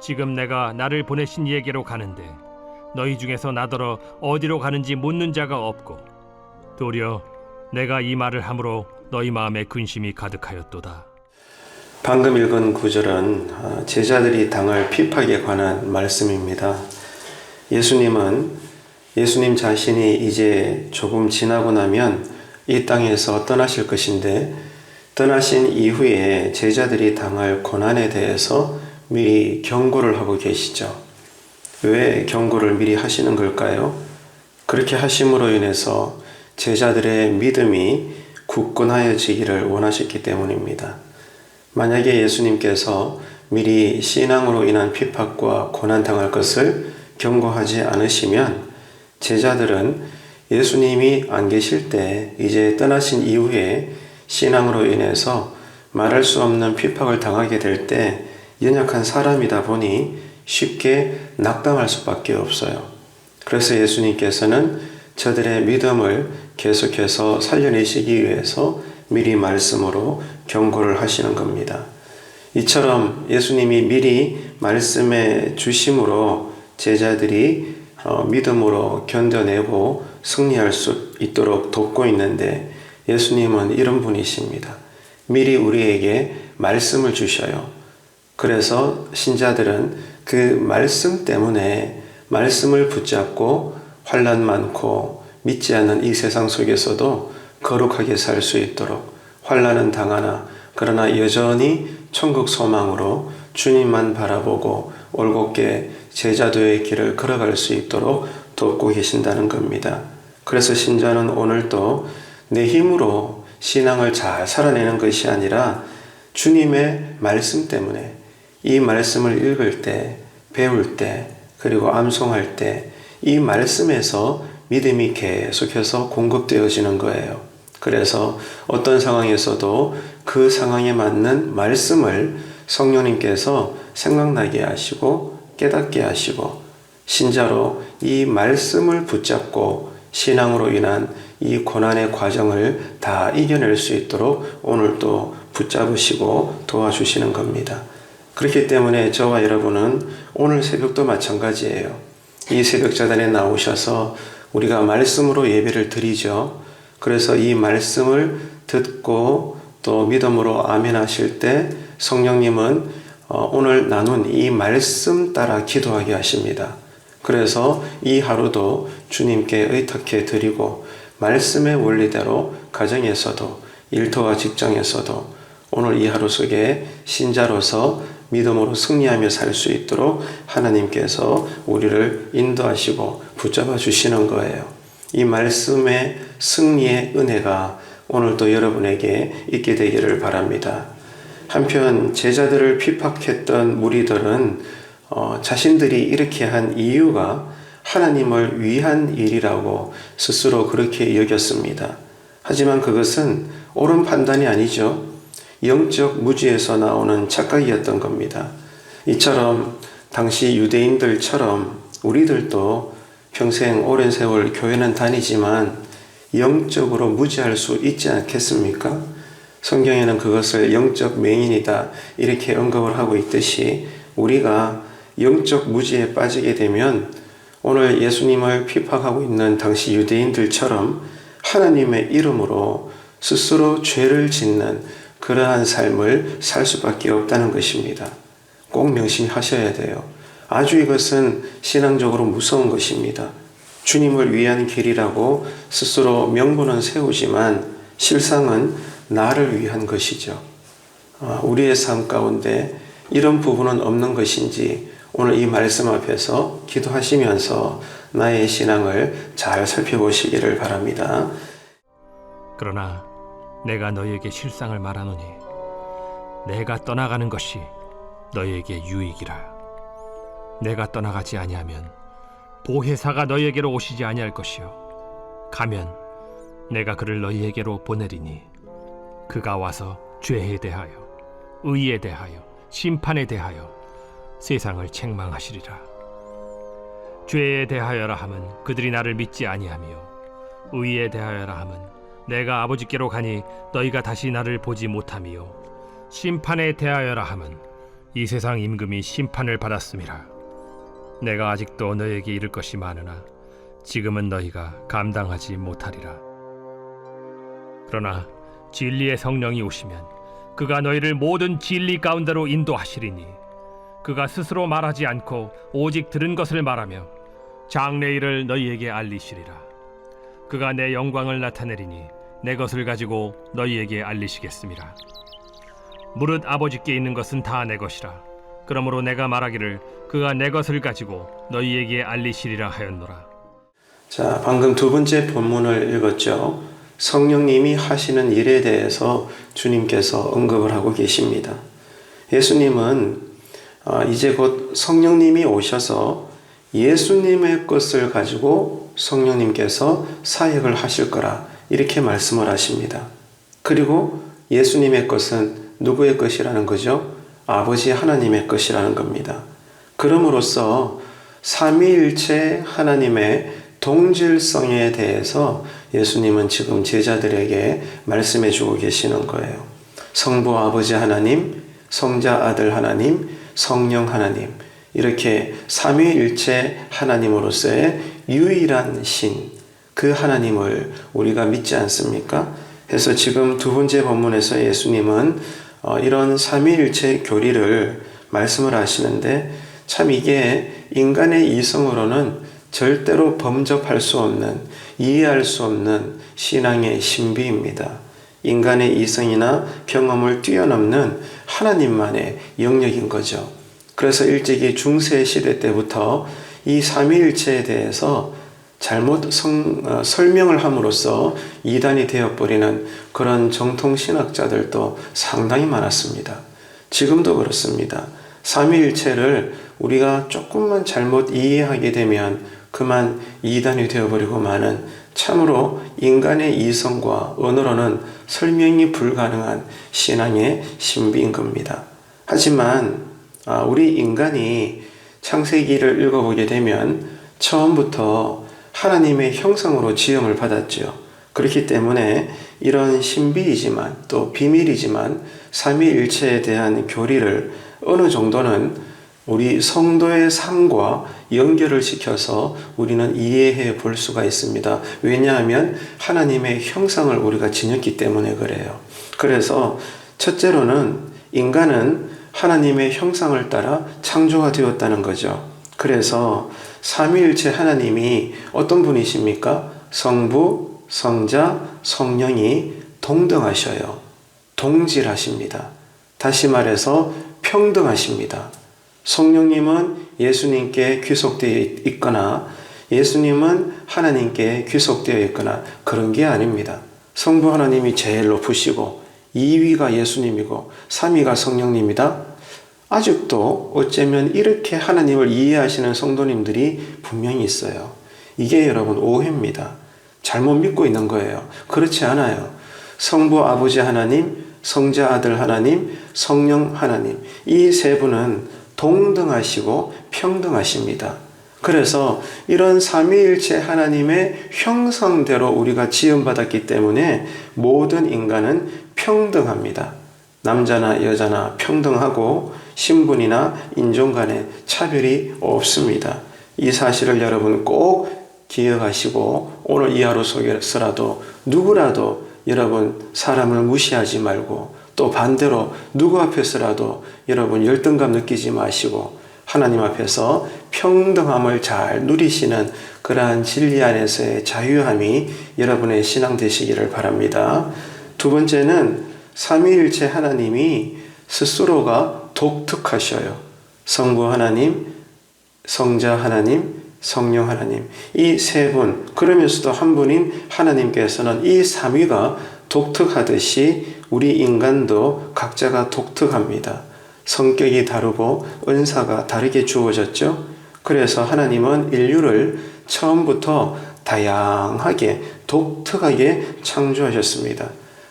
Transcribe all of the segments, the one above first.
지금 내가 나를 보내신 이에게로 가는데 너희 중에서 나더러 어디로 가는지 묻는 자가 없고 도리어 내가 이 말을 함으로 너희 마음에 근심이 가득하였도다 방금 읽은 구절은 아, 제자들이 당할 핍박에 관한 말씀입니다. 예수님은 예수님 자신이 이제 조금 지나고 나면 이 땅에서 떠나실 것인데 떠나신 이후에 제자들이 당할 고난에 대해서 미리 경고를 하고 계시죠. 왜 경고를 미리 하시는 걸까요? 그렇게 하심으로 인해서 제자들의 믿음이 굳건하여지기를 원하셨기 때문입니다. 만약에 예수님께서 미리 신앙으로 인한 핍박과 고난 당할 것을 경고하지 않으시면 제자들은 예수님이 안 계실 때 이제 떠나신 이후에 신앙으로 인해서 말할 수 없는 핍박을 당하게 될 때 연약한 사람이다 보니 쉽게 낙담할 수밖에 없어요. 그래서 예수님께서는 저들의 믿음을 계속해서 살려내시기 위해서 미리 말씀으로 경고를 하시는 겁니다. 이처럼 예수님이 미리 말씀해 주심으로 제자들이 어, 믿음으로 견뎌내고 승리할 수 있도록 돕고 있는데 예수님은 이런 분이십니다. 미리 우리에게 말씀을 주셔요. 그래서 신자들은 그 말씀 때문에 말씀을 붙잡고 환란 많고 믿지 않는 이 세상 속에서도 거룩하게 살 수 있도록 환란은 당하나 그러나 여전히 천국 소망으로 주님만 바라보고 올곧게 제자도의 길을 걸어갈 수 있도록 돕고 계신다는 겁니다. 그래서 신자는 오늘도 내 힘으로 신앙을 잘 살아내는 것이 아니라 주님의 말씀 때문에 이 말씀을 읽을 때, 배울 때, 그리고 암송할 때 이 말씀에서 믿음이 계속해서 공급되어지는 거예요. 그래서 어떤 상황에서도 그 상황에 맞는 말씀을 성령님께서 생각나게 하시고 깨닫게 하시고 신자로 이 말씀을 붙잡고 신앙으로 인한 이 고난의 과정을 다 이겨낼 수 있도록 오늘 또 붙잡으시고 도와주시는 겁니다. 그렇기 때문에 저와 여러분은 오늘 새벽도 마찬가지예요. 이 새벽 자단에 나오셔서 우리가 말씀으로 예배를 드리죠. 그래서 이 말씀을 듣고 또 믿음으로 아멘 하실 때 성령님은 어, 오늘 나눈 이 말씀 따라 기도하게 하십니다. 그래서 이 하루도 주님께 의탁해 드리고 말씀의 원리대로 가정에서도 일터와 직장에서도 오늘 이 하루 속에 신자로서 믿음으로 승리하며 살 수 있도록 하나님께서 우리를 인도하시고 붙잡아 주시는 거예요. 이 말씀의 승리의 은혜가 오늘도 여러분에게 있게 되기를 바랍니다. 한편 제자들을 핍박했던 무리들은 어, 자신들이 이렇게 한 이유가 하나님을 위한 일이라고 스스로 그렇게 여겼습니다. 하지만 그것은 옳은 판단이 아니죠. 영적 무지에서 나오는 착각이었던 겁니다. 이처럼 당시 유대인들처럼 우리들도 평생 오랜 세월 교회는 다니지만 영적으로 무지할 수 있지 않겠습니까? 성경에는 그것을 영적 맹인이다 이렇게 언급을 하고 있듯이 우리가 영적 무지에 빠지게 되면 오늘 예수님을 핍박하고 있는 당시 유대인들처럼 하나님의 이름으로 스스로 죄를 짓는 그러한 삶을 살 수밖에 없다는 것입니다. 꼭 명심하셔야 돼요. 아주 이것은 신앙적으로 무서운 것입니다. 주님을 위한 길이라고 스스로 명분은 세우지만 실상은 나를 위한 것이죠. 아, 우리의 삶 가운데 이런 부분은 없는 것인지 오늘 이 말씀 앞에서 기도하시면서 나의 신앙을 잘 살펴보시기를 바랍니다. 그러나 내가 너희에게 실상을 말하노니 내가 떠나가는 것이 너희에게 유익이라. 내가 떠나가지 아니하면 보혜사가 너희에게로 오시지 아니할 것이요. 가면 내가 그를 너희에게로 보내리니 그가 와서 죄에 대하여 의에 대하여 심판에 대하여 세상을 책망하시리라. 죄에 대하여라 함은 그들이 나를 믿지 아니하며 의에 대하여라 함은 내가 아버지께로 가니 너희가 다시 나를 보지 못하미요. 심판에 대하여라 함은 이 세상 임금이 심판을 받았음이라. 내가 아직도 너희에게 이를 것이 많으나 지금은 너희가 감당하지 못하리라. 그러나 진리의 성령이 오시면 그가 너희를 모든 진리 가운데로 인도하시리니 그가 스스로 말하지 않고 오직 들은 것을 말하며 장래일을 너희에게 알리시리라. 그가 내 영광을 나타내리니 내 것을 가지고 너희에게 알리시겠습니다 무릇 아버지께 있는 것은 다 내 것이라 그러므로 내가 말하기를 그가 내 것을 가지고 너희에게 알리시리라 하였노라 자, 방금 두 번째 본문을 읽었죠. 성령님이 하시는 일에 대해서 주님께서 언급을 하고 계십니다. 예수님은 아, 이제 곧 성령님이 오셔서 예수님의 것을 가지고 성령님께서 사역을 하실 거라 이렇게 말씀을 하십니다. 그리고 예수님의 것은 누구의 것이라는 거죠? 아버지 하나님의 것이라는 겁니다. 그럼으로써 삼위일체 하나님의 동질성에 대해서 예수님은 지금 제자들에게 말씀해 주고 계시는 거예요. 성부 아버지 하나님, 성자 아들 하나님, 성령 하나님, 이렇게 삼위일체 하나님으로서의 유일한 신, 그 하나님을 우리가 믿지 않습니까? 그래서 지금 두 번째 본문에서 예수님은 어, 이런 삼위일체 교리를 말씀을 하시는데 참 이게 인간의 이성으로는 절대로 범접할 수 없는 이해할 수 없는 신앙의 신비입니다. 인간의 이성이나 경험을 뛰어넘는 하나님만의 영역인 거죠. 그래서 일찍이 중세 시대 때부터 이 삼위일체에 대해서 잘못 성, 어, 설명을 함으로써 이단이 되어버리는 그런 정통 신학자들도 상당히 많았습니다. 지금도 그렇습니다. 삼위일체를 우리가 조금만 잘못 이해하게 되면 그만 이단이 되어버리고 많은 참으로 인간의 이성과 언어로는 설명이 불가능한 신앙의 신비인 겁니다. 하지만 아, 우리 인간이 창세기를 읽어보게 되면 처음부터 하나님의 형상으로 지음을 받았죠. 그렇기 때문에 이런 신비이지만 또 비밀이지만 삼위일체에 대한 교리를 어느 정도는 우리 성도의 삶과 연결을 시켜서 우리는 이해해 볼 수가 있습니다. 왜냐하면 하나님의 형상을 우리가 지녔기 때문에 그래요. 그래서 첫째로는 인간은 하나님의 형상을 따라 창조가 되었다는 거죠. 그래서 삼위일체 하나님이 어떤 분이십니까? 성부, 성자, 성령이 동등하셔요. 동질하십니다. 다시 말해서 평등하십니다. 성령님은 예수님께 귀속되어 있거나 예수님은 하나님께 귀속되어 있거나 그런 게 아닙니다. 성부 하나님이 제일 높으시고 2위가 예수님이고 3위가 성령님이다. 아직도 어쩌면 이렇게 하나님을 이해하시는 성도님들이 분명히 있어요. 이게 여러분 오해입니다. 잘못 믿고 있는 거예요. 그렇지 않아요. 성부 아버지 하나님, 성자 아들 하나님, 성령 하나님. 이 세 분은 동등하시고 평등하십니다. 그래서 이런 삼위일체 하나님의 형상대로 우리가 지음받았기 때문에 모든 인간은 평등합니다. 남자나 여자나 평등하고 신분이나 인종 간의 차별이 없습니다. 이 사실을 여러분 꼭 기억하시고 오늘 이 하루 속에서라도 누구라도 여러분 사람을 무시하지 말고 또 반대로 누구 앞에서라도 여러분 열등감 느끼지 마시고 하나님 앞에서 평등함을 잘 누리시는 그러한 진리 안에서의 자유함이 여러분의 신앙 되시기를 바랍니다. 두 번째는 삼위일체 하나님이 스스로가 독특하셔요. 성부 하나님, 성자 하나님, 성령 하나님 이 세 분 그러면서도 한 분인 하나님께서는 이 삼위가 독특하듯이 우리 인간도 각자가 독특합니다. 성격이 다르고 은사가 다르게 주어졌죠. 그래서 하나님은 인류를 처음부터 다양하게 독특하게 창조하셨습니다.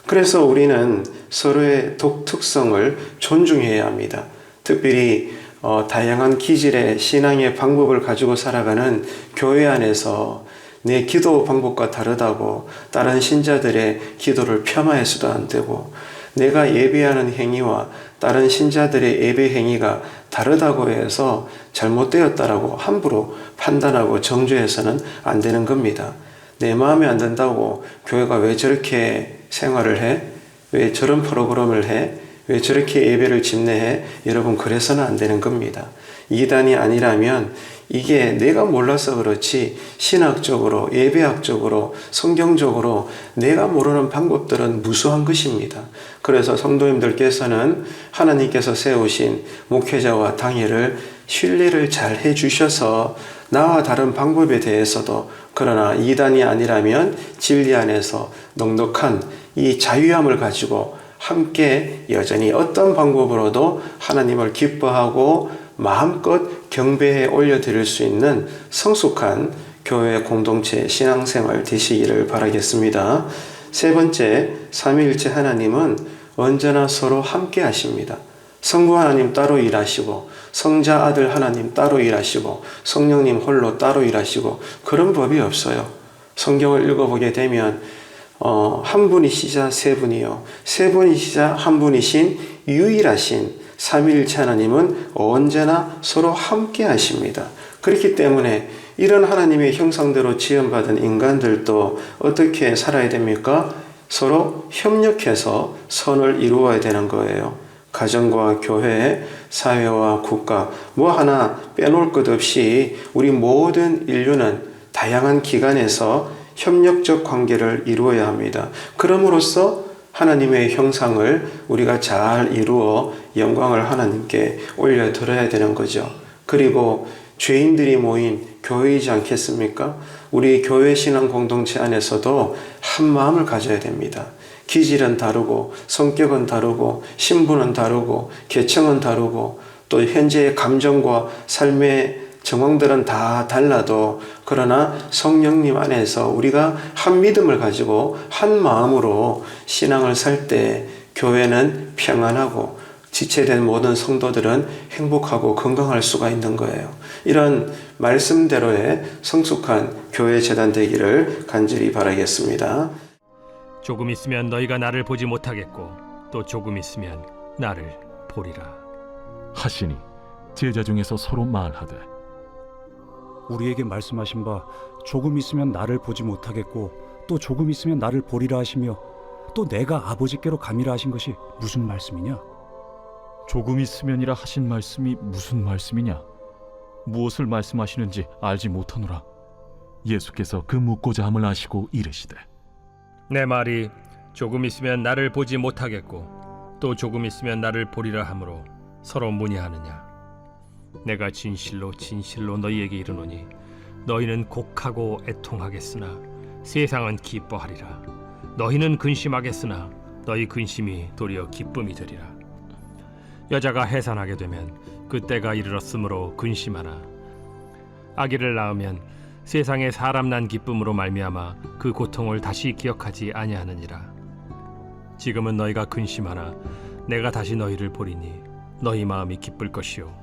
그래서 우리는 서로의 독특성을 존중해야 합니다. 특별히 어, 다양한 기질의 신앙의 방법을 가지고 살아가는 교회 안에서 내 기도 방법과 다르다고 다른 신자들의 기도를 폄하해서도 안 되고 내가 예배하는 행위와 다른 신자들의 예배 행위가 다르다고 해서 잘못되었다라고 함부로 판단하고 정죄해서는 안 되는 겁니다. 내 마음에 안 든다고 교회가 왜 저렇게 생활을 해? 왜 저런 프로그램을 해? 왜 저렇게 예배를 집례해? 여러분, 그래서는 안 되는 겁니다. 이단이 아니라면 이게 내가 몰라서 그렇지 신학적으로, 예배학적으로, 성경적으로 내가 모르는 방법들은 무수한 것입니다. 그래서 성도님들께서는 하나님께서 세우신 목회자와 당회를 신뢰를 잘 해주셔서 나와 다른 방법에 대해서도 그러나 이단이 아니라면 진리 안에서 넉넉한 이 자유함을 가지고 함께 여전히 어떤 방법으로도 하나님을 기뻐하고 마음껏 경배해 올려드릴 수 있는 성숙한 교회 공동체 신앙생활 되시기를 바라겠습니다. 세 번째, 삼위일체 하나님은 언제나 서로 함께 하십니다. 성부 하나님 따로 일하시고 성자 아들 하나님 따로 일하시고 성령님 홀로 따로 일하시고 그런 법이 없어요. 성경을 읽어보게 되면 어, 한 분이시자 세 분이요 세 분이시자 한 분이신 유일하신 삼위일체 하나님은 언제나 서로 함께 하십니다. 그렇기 때문에 이런 하나님의 형상대로 지음받은 인간들도 어떻게 살아야 됩니까? 서로 협력해서 선을 이루어야 되는 거예요. 가정과 교회, 사회와 국가, 뭐 하나 빼놓을 것 없이 우리 모든 인류는 다양한 기관에서 협력적 관계를 이루어야 합니다. 그럼으로써 하나님의 형상을 우리가 잘 이루어 영광을 하나님께 올려드려야 되는 거죠. 그리고 죄인들이 모인 교회이지 않겠습니까? 우리 교회 신앙 공동체 안에서도 한 마음을 가져야 됩니다. 기질은 다르고 성격은 다르고 신분은 다르고 계층은 다르고 또 현재의 감정과 삶의 정황들은 다 달라도 그러나 성령님 안에서 우리가 한 믿음을 가지고 한 마음으로 신앙을 살 때 교회는 평안하고 지체된 모든 성도들은 행복하고 건강할 수가 있는 거예요. 이런 말씀대로의 성숙한 교회 재단 되기를 간절히 바라겠습니다. 조금 있으면 너희가 나를 보지 못하겠고 또 조금 있으면 나를 보리라. 하시니 제자 중에서 서로 말하되 우리에게 말씀하신 바 조금 있으면 나를 보지 못하겠고 또 조금 있으면 나를 보리라 하시며 또 내가 아버지께로 가미라 하신 것이 무슨 말씀이냐? 조금 있으면이라 하신 말씀이 무슨 말씀이냐 무엇을 말씀하시는지 알지 못하노라 예수께서 그 묻고자 함을 아시고 이르시되 내 말이 조금 있으면 나를 보지 못하겠고 또 조금 있으면 나를 보리라 하므로 서로 문의하느냐? 내가 진실로 진실로 너희에게 이르노니 너희는 곡하고 애통하겠으나 세상은 기뻐하리라. 너희는 근심하겠으나 너희 근심이 도리어 기쁨이 되리라. 여자가 해산하게 되면 그때가 이르렀으므로 근심하나 아기를 낳으면 세상에 사람 난 기쁨으로 말미암아 그 고통을 다시 기억하지 아니하느니라. 지금은 너희가 근심하나 내가 다시 너희를 보리니 너희 마음이 기쁠 것이요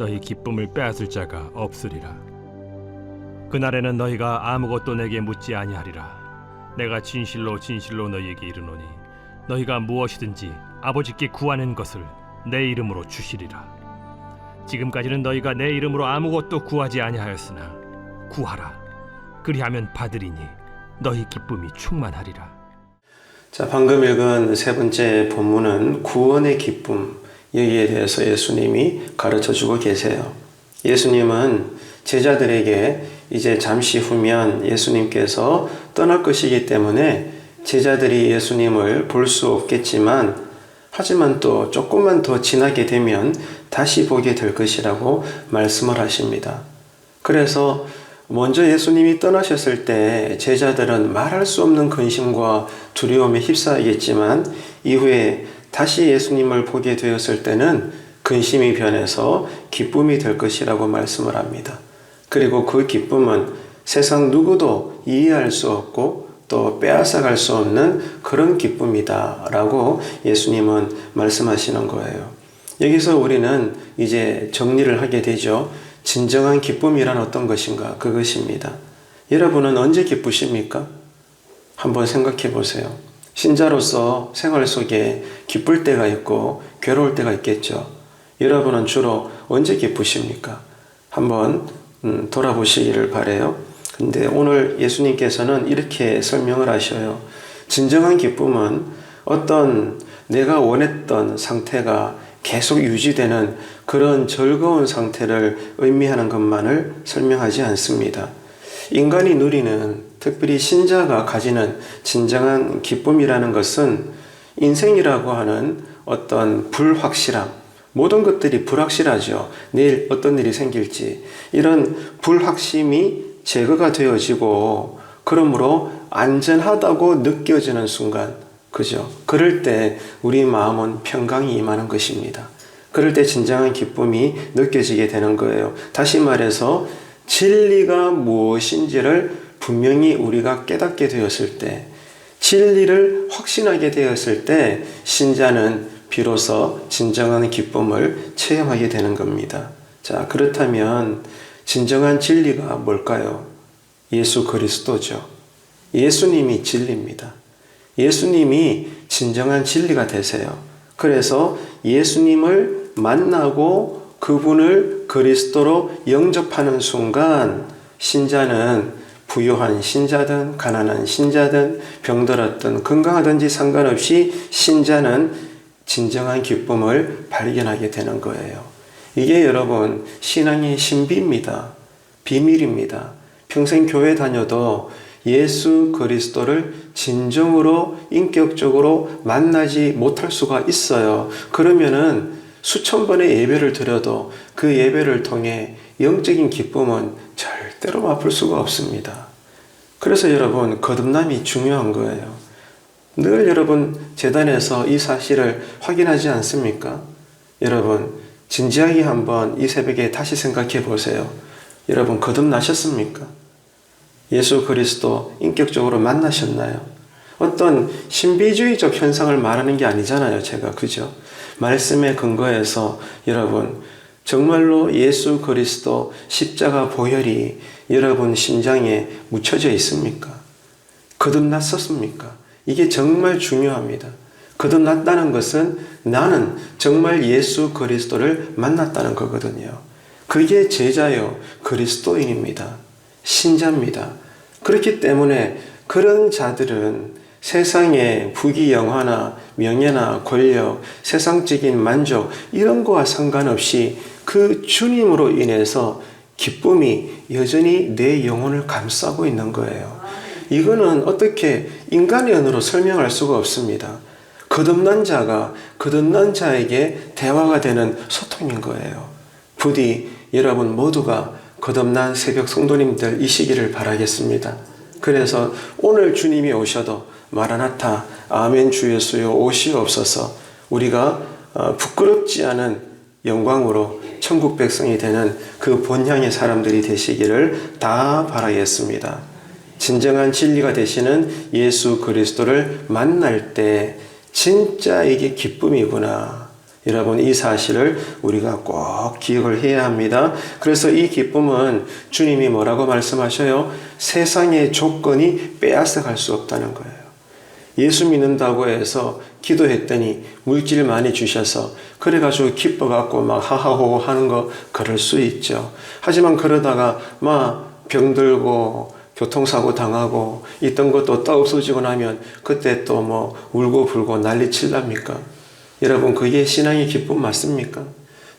너희 기쁨을 빼앗을 자가 없으리라. 그날에는 너희가 아무것도 내게 묻지 아니하리라. 내가 진실로 진실로 너희에게 이르노니 너희가 무엇이든지 아버지께 구하는 것을 내 이름으로 주시리라. 지금까지는 너희가 내 이름으로 아무것도 구하지 아니하였으나 구하라 그리하면 받으리니 너희 기쁨이 충만하리라 자, 방금 읽은 세 번째 본문은 구원의 기쁨, 여기에 대해서 예수님이 가르쳐 주고 계세요. 예수님은 제자들에게 이제 잠시 후면 예수님께서 떠날 것이기 때문에 제자들이 예수님을 볼 수 없겠지만 하지만 또 조금만 더 지나게 되면 다시 보게 될 것이라고 말씀을 하십니다. 그래서 먼저 예수님이 떠나셨을 때 제자들은 말할 수 없는 근심과 두려움에 휩싸이겠지만 이후에 다시 예수님을 보게 되었을 때는 근심이 변해서 기쁨이 될 것이라고 말씀을 합니다. 그리고 그 기쁨은 세상 누구도 이해할 수 없고 또 빼앗아갈 수 없는 그런 기쁨이다 라고 예수님은 말씀하시는 거예요. 여기서 우리는 이제 정리를 하게 되죠. 진정한 기쁨이란 어떤 것인가? 그것입니다. 여러분은 언제 기쁘십니까? 한번 생각해 보세요. 신자로서 생활 속에 기쁠 때가 있고 괴로울 때가 있겠죠. 여러분은 주로 언제 기쁘십니까? 한번 음, 돌아보시기를 바래요. 근데 오늘 예수님께서는 이렇게 설명을 하셔요. 진정한 기쁨은 어떤 내가 원했던 상태가 계속 유지되는 그런 즐거운 상태를 의미하는 것만을 설명하지 않습니다. 인간이 누리는 특별히 신자가 가지는 진정한 기쁨이라는 것은 인생이라고 하는 어떤 불확실함, 모든 것들이 불확실하죠. 내일 어떤 일이 생길지. 이런 불확심이 제거가 되어지고, 그러므로 안전하다고 느껴지는 순간, 그죠? 그럴 때 우리 마음은 평강이 임하는 것입니다. 그럴 때 진정한 기쁨이 느껴지게 되는 거예요. 다시 말해서 진리가 무엇인지를 분명히 우리가 깨닫게 되었을 때, 진리를 확신하게 되었을 때, 신자는 비로소 진정한 기쁨을 체험하게 되는 겁니다. 자, 그렇다면 진정한 진리가 뭘까요? 예수 그리스도죠. 예수님이 진리입니다. 예수님이 진정한 진리가 되세요. 그래서 예수님을 만나고 그분을 그리스도로 영접하는 순간 신자는 부유한 신자든 가난한 신자든 병들었든 건강하든지 상관없이 신자는 진정한 기쁨을 발견하게 되는 거예요. 이게 여러분 신앙의 신비입니다. 비밀입니다. 평생 교회 다녀도 예수 그리스도를 진정으로 인격적으로 만나지 못할 수가 있어요. 그러면은 수천 번의 예배를 드려도 그 예배를 통해 영적인 기쁨은 절대로 맛볼 수가 없습니다. 그래서 여러분 거듭남이 중요한 거예요. 늘 여러분 재단에서 이 사실을 확인하지 않습니까? 여러분 진지하게 한번 이 새벽에 다시 생각해 보세요. 여러분 거듭나셨습니까? 예수 그리스도 인격적으로 만나셨나요? 어떤 신비주의적 현상을 말하는 게 아니잖아요, 제가. 그죠? 말씀에 근거해서 여러분, 정말로 예수 그리스도 십자가 보혈이 여러분 심장에 묻혀져 있습니까? 거듭났었습니까? 이게 정말 중요합니다. 거듭났다는 것은 나는 정말 예수 그리스도를 만났다는 거거든요. 그게 제자요, 그리스도인입니다. 신자입니다. 그렇기 때문에 그런 자들은 세상의 부귀영화나 명예나 권력, 세상적인 만족 이런 거와 상관없이 그 주님으로 인해서 기쁨이 여전히 내 영혼을 감싸고 있는 거예요. 이거는 어떻게 인간의 언어로 설명할 수가 없습니다. 거듭난 자가 거듭난 자에게 대화가 되는 소통인 거예요. 부디 여러분 모두가 거듭난 새벽 성도님들 이 시기를 바라겠습니다. 그래서 오늘 주님이 오셔도 마라나타 아멘 주 예수여 오시옵소서 우리가 어, 부끄럽지 않은 영광으로 천국 백성이 되는 그 본향의 사람들이 되시기를 다 바라겠습니다. 진정한 진리가 되시는 예수 그리스도를 만날 때 진짜 이게 기쁨이구나. 여러분 이 사실을 우리가 꼭 기억을 해야 합니다. 그래서 이 기쁨은 주님이 뭐라고 말씀하셔요? 세상의 조건이 빼앗아 갈 수 없다는 거예요. 예수 믿는다고 해서 기도했더니 물질 많이 주셔서 그래가지고 기뻐갖고 막 하하호호 하는 거 그럴 수 있죠. 하지만 그러다가 막 병들고 교통사고 당하고 있던 것도 또 없어지고 나면 그때 또 뭐 울고 불고 난리 칠랍니까? 여러분 그게 신앙의 기쁨 맞습니까?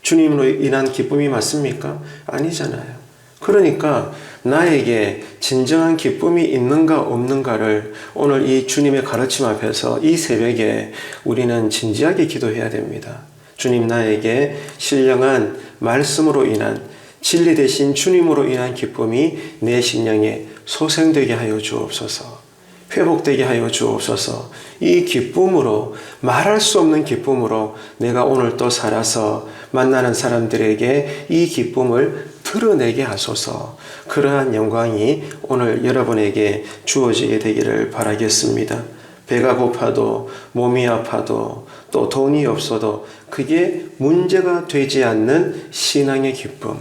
주님으로 인한 기쁨이 맞습니까? 아니잖아요. 그러니까 나에게 진정한 기쁨이 있는가 없는가를 오늘 이 주님의 가르침 앞에서 이 새벽에 우리는 진지하게 기도해야 됩니다. 주님 나에게 신령한 말씀으로 인한 진리 대신 주님으로 인한 기쁨이 내 심령에 소생되게 하여 주옵소서. 회복되게 하여 주옵소서. 이 기쁨으로 말할 수 없는 기쁨으로 내가 오늘 또 살아서 만나는 사람들에게 이 기쁨을 드러내게 하소서. 그러한 영광이 오늘 여러분에게 주어지게 되기를 바라겠습니다. 배가 고파도 몸이 아파도 또 돈이 없어도 그게 문제가 되지 않는 신앙의 기쁨.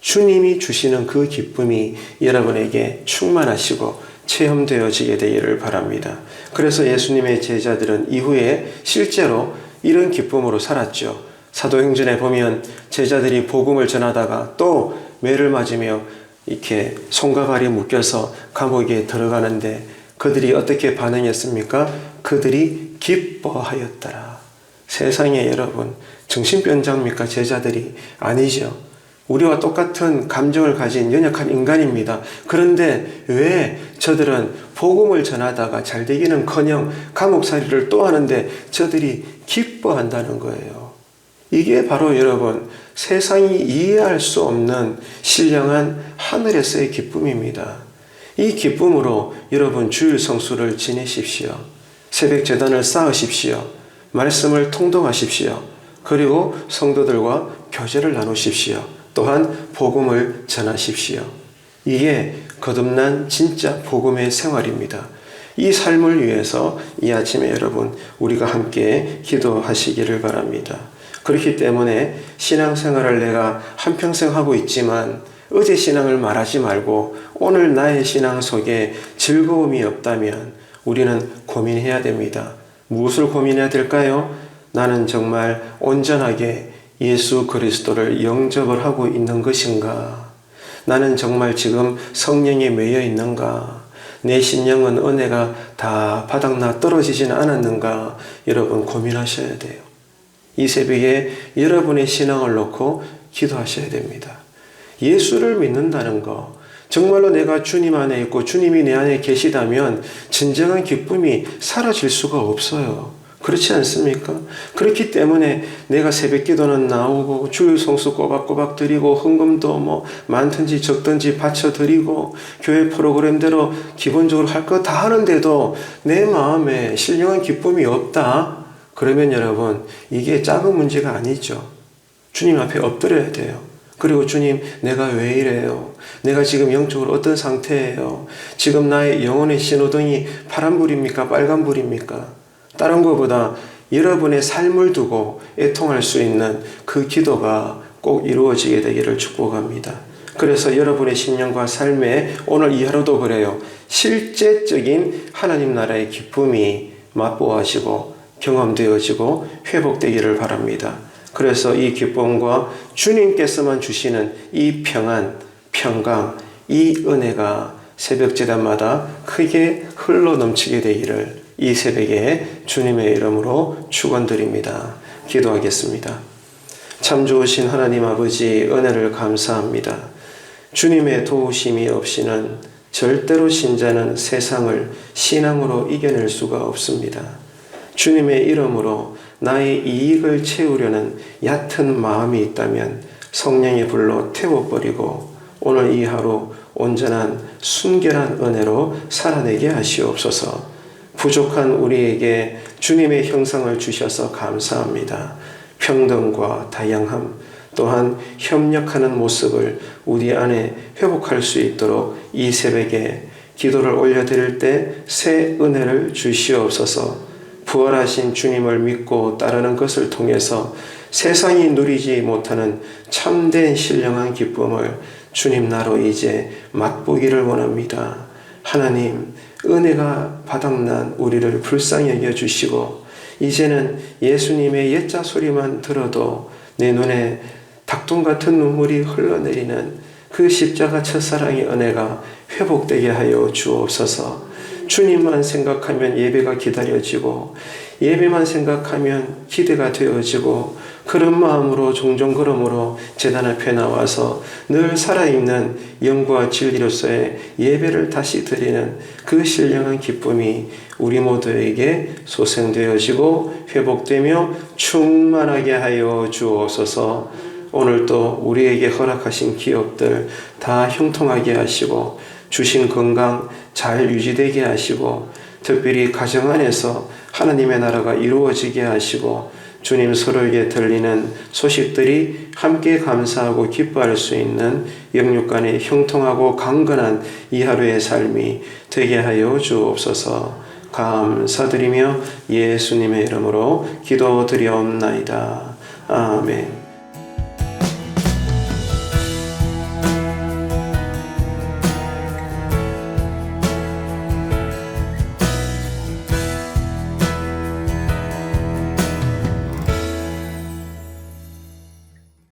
주님이 주시는 그 기쁨이 여러분에게 충만하시고 체험되어지게 되기를 바랍니다. 그래서 예수님의 제자들은 이후에 실제로 이런 기쁨으로 살았죠. 사도행전에 보면 제자들이 복음을 전하다가 또 매를 맞으며 이렇게 손과 발이 묶여서 감옥에 들어가는데 그들이 어떻게 반응했습니까? 그들이 기뻐하였더라. 세상에 여러분 정신병자입니까? 제자들이 아니죠. 우리와 똑같은 감정을 가진 연약한 인간입니다. 그런데 왜 저들은 복음을 전하다가 잘 되기는 커녕 감옥살이를 또 하는데 저들이 기뻐한다는 거예요. 이게 바로 여러분 세상이 이해할 수 없는 신령한 하늘에서의 기쁨입니다. 이 기쁨으로 여러분 주일 성수를 지내십시오. 새벽 재단을 쌓으십시오. 말씀을 통독하십시오. 그리고 성도들과 교제를 나누십시오. 또한 복음을 전하십시오. 이게 거듭난 진짜 복음의 생활입니다. 이 삶을 위해서 이 아침에 여러분 우리가 함께 기도하시기를 바랍니다. 그렇기 때문에 신앙생활을 내가 한평생 하고 있지만 어제 신앙을 말하지 말고 오늘 나의 신앙 속에 즐거움이 없다면 우리는 고민해야 됩니다. 무엇을 고민해야 될까요? 나는 정말 온전하게 예수 그리스도를 영접을 하고 있는 것인가? 나는 정말 지금 성령에 매여 있는가? 내 심령은 은혜가 다 바닥나 떨어지지는 않았는가? 여러분 고민하셔야 돼요. 이 새벽에 여러분의 신앙을 놓고 기도하셔야 됩니다. 예수를 믿는다는 거, 정말로 내가 주님 안에 있고 주님이 내 안에 계시다면 진정한 기쁨이 사라질 수가 없어요. 그렇지 않습니까? 그렇기 때문에 내가 새벽 기도는 나오고 주일 성수 꼬박꼬박 드리고 헌금도 뭐 많든지 적든지 바쳐 드리고 교회 프로그램대로 기본적으로 할 거 다 하는데도 내 마음에 신령한 기쁨이 없다. 그러면 여러분 이게 작은 문제가 아니죠. 주님 앞에 엎드려야 돼요. 그리고 주님, 내가 왜 이래요? 내가 지금 영적으로 어떤 상태예요? 지금 나의 영혼의 신호등이 파란불입니까? 빨간불입니까? 다른 것보다 여러분의 삶을 두고 애통할 수 있는 그 기도가 꼭 이루어지게 되기를 축복합니다. 그래서 여러분의 신령과 삶에 오늘 이 하루도 그래요. 실제적인 하나님 나라의 기쁨이 맛보아지고 경험되어지고 회복되기를 바랍니다. 그래서 이 기쁨과 주님께서만 주시는 이 평안, 평강, 이 은혜가 새벽 재단마다 크게 흘러 넘치게 되기를 이 새벽에 주님의 이름으로 축원드립니다. 기도하겠습니다. 참 좋으신 하나님 아버지 은혜를 감사합니다. 주님의 도우심이 없이는 절대로 신자는 세상을 신앙으로 이겨낼 수가 없습니다. 주님의 이름으로 나의 이익을 채우려는 얕은 마음이 있다면 성령의 불로 태워버리고 오늘 이 하루 온전한 순결한 은혜로 살아내게 하시옵소서. 부족한 우리에게 주님의 형상을 주셔서 감사합니다. 평등과 다양함, 또한 협력하는 모습을 우리 안에 회복할 수 있도록 이 새벽에 기도를 올려드릴 때 새 은혜를 주시옵소서. 부활하신 주님을 믿고 따르는 것을 통해서 세상이 누리지 못하는 참된 신령한 기쁨을 주님 나로 이제 맛보기를 원합니다. 하나님, 은혜가 바닥난 우리를 불쌍히 여겨 주시고, 이제는 예수님의 옛자 소리만 들어도 내 눈에 닭똥 같은 눈물이 흘러내리는 그 십자가 첫사랑의 은혜가 회복되게 하여 주옵소서. 주님만 생각하면 예배가 기다려지고 예배만 생각하면 기대가 되어지고 그런 마음으로 종종 걸음으로 재단 앞에 나와서 늘 살아있는 영과 진리로서의 예배를 다시 드리는 그 신령한 기쁨이 우리 모두에게 소생되어지고 회복되며 충만하게 하여 주옵소서. 오늘 또 우리에게 허락하신 기업들 다 형통하게 하시고 주신 건강 잘 유지되게 하시고 특별히 가정 안에서 하나님의 나라가 이루어지게 하시고 주님 서로에게 들리는 소식들이 함께 감사하고 기뻐할 수 있는 영육간의 형통하고 강건한 이 하루의 삶이 되게 하여 주옵소서 감사드리며 예수님의 이름으로 기도드리옵나이다. 아멘.